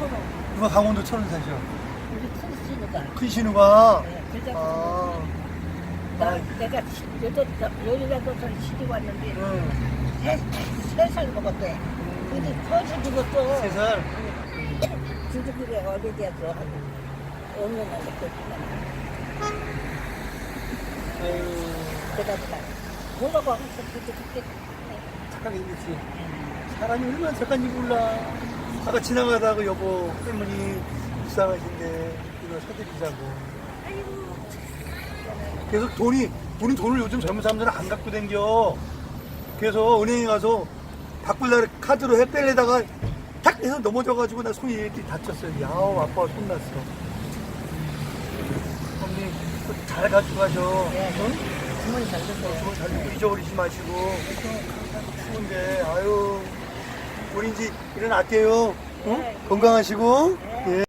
천 원. 누가 강원도 천원 사셔? 우리 큰 씨니까. 큰 신우가. 네, 그래서 아, 나, 내가 시- 여덟, 열여덟 살 시집 왔는데 응. 세살 먹었대. 근데 터져 죽었어. 세 살. 주주들이 어디 대학교 하고 어느 날 먹었구나. 아유, 그러다가 뭐라고 하면서 그때 그때 착하게 생겼지. 사람이 얼마나 착한지 몰라. 아까 지나가다가 그 여보, 할머니 불쌍하신데, 이거 사드리자고. 그래서 돈이, 우린 돈을 요즘 젊은 사람들은 안 갖고 댕겨. 그래서 은행에 가서 바꿀라 카드로 해 빼려다가 탁 해서 넘어져가지고 나 손이 이렇게 다쳤어요. 야우, 아빠가 손났어. 언니, 그거 잘 가져가셔. 예, 넌 주머니 잘 줬어요. 그거 잘 듣고 잊어버리지 마시고. 추운데, 우리 이제 일어날게요. 응? 네. 건강하시고. 네. 예.